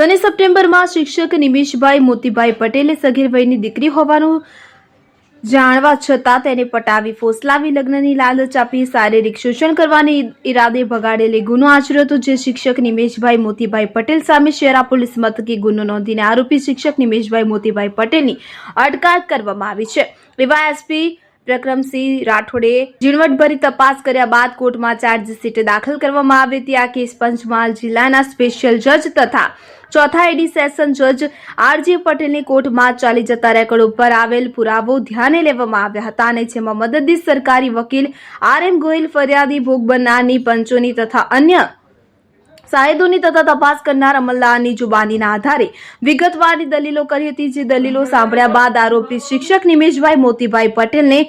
શનિ સપ્ટેમ્બરમાં શિક્ષક નિમિષભાઈ મોતીભાઈ પટેલે સગીર વયની દીકરી હોવાનું જાણવા છતાં તેને પટાવી ફોસલાવી લગ્નની લાલચ આપી શારીરિક શોષણ કરવાની ઈરાદે ભગાડેલી ગુનો આચર્યો હતો, જે શિક્ષક નિમેશભાઈ મોતીભાઈ પટેલ સામે શેરા પોલીસ મથકે ગુનો નોંધીને આરોપી શિક્ષક નિમેશભાઈ મોતીભાઈ પટેલની અટકાયત કરવામાં આવી છે. એવા એસપી પ્રક્રમસિંહ રાઠોડે ઝીણવટભરી તપાસ કર્યા બાદ કોર્ટમાં ચાર્જશીટ દાખલ કરવામાં આવી હતી. આ કેસ પંચમહાલ જિલ્લાના સ્પેશિયલ જજ તથા ચોથા એડી સેશન જજ આરજી પટેલની કોર્ટમાં ચાલી જતા રેકોર્ડ ઉપર આવેલ પુરાવો ધ્યાને લેવામાં આવ્યા હતા અને જેમાં મદદનીશ સરકારી વકીલ આર એમ ગોહિલ ફરિયાદી ભોગ બનનારની પંચોની તથા અન્ય સાહેદોની તથા તપાસ કરનાર અમલદારની જુબાનીના આધારે વિગતવારની દલીલો કરી હતી, જે દલીલો સાંભળ્યા બાદ આરોપી શિક્ષક નિમેશભાઈ મોતીભાઈ પટેલને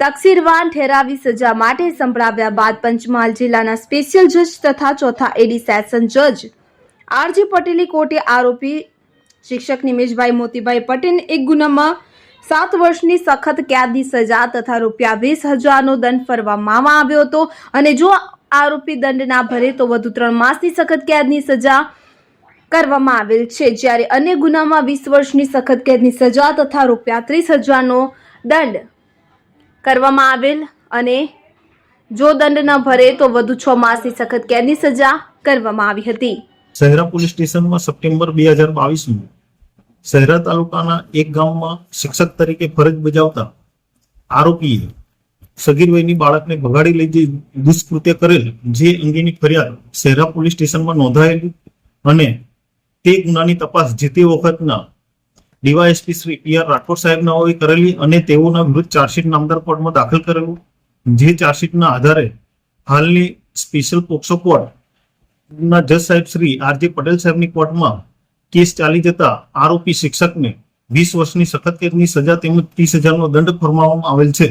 તકસીરવાન ઠેરાવી સજા માટે સંભળાવ્યા બાદ પંચમહાલ જિલ્લાના સ્પેશિયલ જજ તથા ચોથા એડી સેશન જજ આરજી પટેલી કોર્ટે આરોપી શિક્ષક નિમેશભાઈ મોતીભાઈ પટેલને એક ગુનામાં સાત વર્ષની સખત કેદની સજા તથા રૂપિયા વીસ હજારનો દંડ ફરવામાં આવ્યો હતો. અને જો આરોપી દંડ ના ભરે તો વધુ ત્રણ માસની સખત કેદની સજા કરવામાં આવેલ છે. જ્યારે અન્ય ગુનામાં વીસ વર્ષની સખત કેદની સજા તથા રૂપિયા ત્રીસ હજારનો દંડ કરવામાં આવેલ અને જો દંડ ન ભરે તો વધુ છ માસની સખત કેદની સજા કરવામાં આવી હતી. શહેરા પોલીસ સ્ટેશનમાં સપ્ટેમ્બર બે હજાર બાવીસમાં શહેરા તાલુકાના એક ગામમાં શિક્ષક તરીકે ફરજ બજાવતા આરોપીએ સગીર વયની બાળકને ભગાડી લઈ જઈ દુષ્કૃત્ય કરેલ, જે અંગેની ફરિયાદ શહેરા પોલીસ સ્ટેશનમાં નોંધાયેલી અને તે ગુનાની તપાસ જે તે વખતના DYSP Shri P R Rathod સાહેબનાઓએ કરેલી અને તેઓના વિરુદ્ધ ચાર્જશીટ નામદાર કોર્ટમાં દાખલ કરેલું. જે ચાર્જશીટના આધારે હાલની સ્પેશિયલ પોક્સો કોર્ટ ના જજ સાહેબ શ્રી આરજે પટેલ સાહેબની કોર્ટમાં કેસ ચાલી જતા આરોપી શિક્ષકને વીસ વર્ષની સખત કેદની સજા તેમજ ત્રીસ હજારનો દંડ ફરમાવવામાં આવેલ છે.